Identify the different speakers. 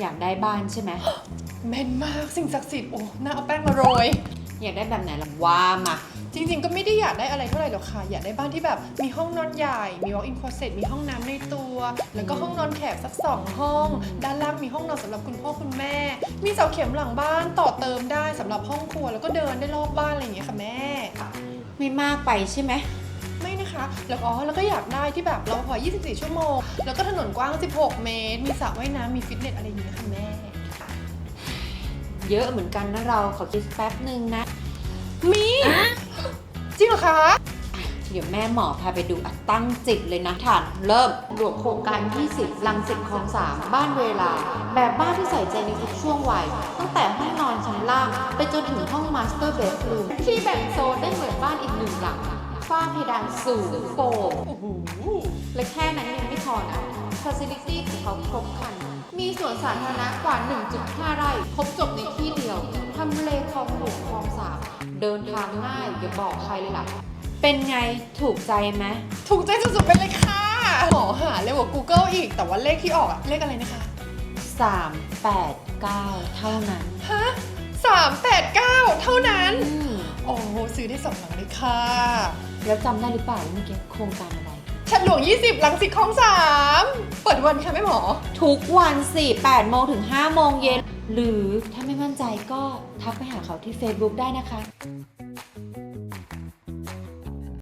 Speaker 1: อยากได้บ้านใช่ไหม
Speaker 2: แม่นมากสิ่งศักดิ์สิทธิ์โอ้น่าเอาแป้งมาโรย
Speaker 1: อยากได้แบบไหนล่ะว่ามา
Speaker 2: จริงๆ ก็ไม่ได้อยากได้อะไรเท่าไหร่หรอกค่ะ อยากได้บ้านที่แบบมีห้องนอนใหญ่ มี walk-in closet มีห้องน้ำในตัว แล้วก็ห้องนอนแขกสักสองห้อง ด้านล่างมีห้องนอนสำหรับคุณพ่อคุณแม่ มีเสาเข็มหลังบ้านต่อเติมได้สำหรับห้องครัว แล้วก็เดินได้รอบบ้านอะไรอย่างเงี้ยค่ะแม่
Speaker 1: ไม่มากไปใช่ไหม
Speaker 2: ไม่นะคะ แล้วอ๋อแล้วก็อยากได้ที่แบบเราพอ 24 ชั่วโมง แล้วก็ถนนกว้าง 16 เมตร มีสระว่ายน้ำมีฟิตเนสอะไรอย่างเงี้ยค่ะแม่
Speaker 1: เยอะเหมือนกันนะเราขอคิดแป๊บหนึ่งนะ
Speaker 2: มี จริงเหรอคะ
Speaker 1: เดี๋ยวแม่หมอพาไปดูอะตั้งจิตเลยนะฐานเริ่มรวมโครงการ 20 ลังสิตคลองสามบ้านเวลา แบบบ้านที่ใส่ใจในทุกช่วงวัย ตั้งแต่ห้องนอนชั้นล่าง ไปจนถึงห้องมาสเตอร์เบดรูมที่แบ่งโซนได้เหมือนบ้านอีกหนึ่งหลัง ฝ้าเพดานสูงโปร่ง
Speaker 2: โอ้โห
Speaker 1: และแค่นั้นยังไม่พอนะ Facility ของเขาครบครัน มีสวนสาธารณะกว่า 1.5 ไร่ ครบจบในที่เดียวทำเลคลองหลวงคลองสามเดินทางง่ายอย่าบอกใครเลยล่ะ เป็นไงถูกใจไหม
Speaker 2: ถูกใจสุดๆไปเลยค่ะหมอหาเร็วกว่า Google อีก แต่ว่าเลขที่ออกอะเลขอะไรนะคะ
Speaker 1: 3 8 9 เท่านั้น
Speaker 2: ฮะสามแปดเก้าเท่านั้น
Speaker 1: อืม
Speaker 2: โอ้โห ซื้อได้สองหลังเลยค่ะ
Speaker 1: แล้วจำได้หรือเปล่าว่าเมื่อกี้โครงการอะไร
Speaker 2: ฉันหลวง 20 หลังสิทธิ์ของสามเปิดวันค่ะแม่หมอ
Speaker 1: ทุกวันสี่8โมงถึง5โมงเย็น หรือถ้าไม่มั่นใจก็ทักไปหาเขาที่ Facebook ได้นะคะ